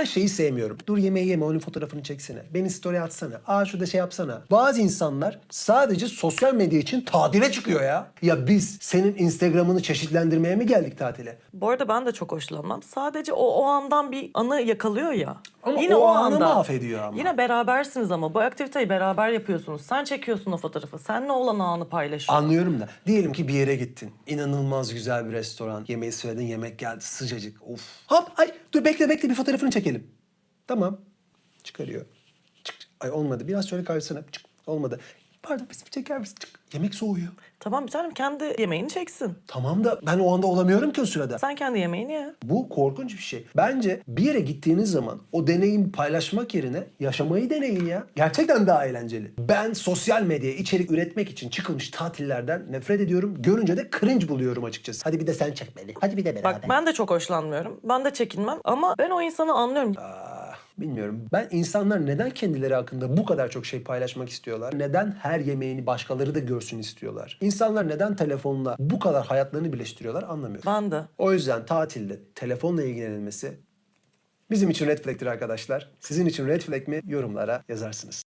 Ben şeyi sevmiyorum. Dur yemeği yeme onun fotoğrafını çeksene. Beni story atsana. Aa şurada şey yapsana. Bazı insanlar sadece sosyal medya için tatile çıkıyor ya. Ya biz senin Instagram'ını çeşitlendirmeye mi geldik tatile? Bu arada ben de çok hoşlanmam. Sadece o o andan bir anı yakalıyor ya. Ama o anı mahvediyor ama. Yine berabersiniz ama bu aktiviteyi beraber yapıyorsunuz. Sen çekiyorsun o fotoğrafı. Senle olan anı paylaşıyorsun. Anlıyorum da. Diyelim ki bir yere gittin. İnanılmaz güzel bir restoran. Yemeği söyledin, yemek geldi sıcacık. Of. Hop ay dur bekle bekle bir fotoğrafını çekelim. Tamam. Çıkarıyor. Çık. Ay olmadı. Biraz şöyle karşısına. Çık. Olmadı. Pardon biz çeker misin? Çık. Yemek soğuyor. Tamam bir tanem kendi yemeğini çeksin. Tamam da ben o anda olamıyorum ki o sırada. Sen kendi yemeğini ye. Bu korkunç bir şey. Bence bir yere gittiğiniz zaman o deneyimi paylaşmak yerine yaşamayı deneyin ya. Gerçekten daha eğlenceli. Ben sosyal medyaya içerik üretmek için çıkılmış tatillerden nefret ediyorum. Görünce de cringe buluyorum açıkçası. Hadi bir de sen çek beni. Hadi bir de beraber. Bak ben de çok hoşlanmıyorum. Ben de çekinmem ama ben o insanı anlıyorum. Ah, bilmiyorum. Ben insanlar neden kendileri hakkında bu kadar çok şey paylaşmak istiyorlar? Neden her yemeğini başkaları da görsün istiyorlar? İnsanlar neden telefonla bu kadar hayatlarını birleştiriyorlar anlamıyorum. Ben de. O yüzden tatilde telefonla ilgilenilmesi bizim için red flag'tir arkadaşlar. Sizin için red flag mi? Yorumlara yazarsınız.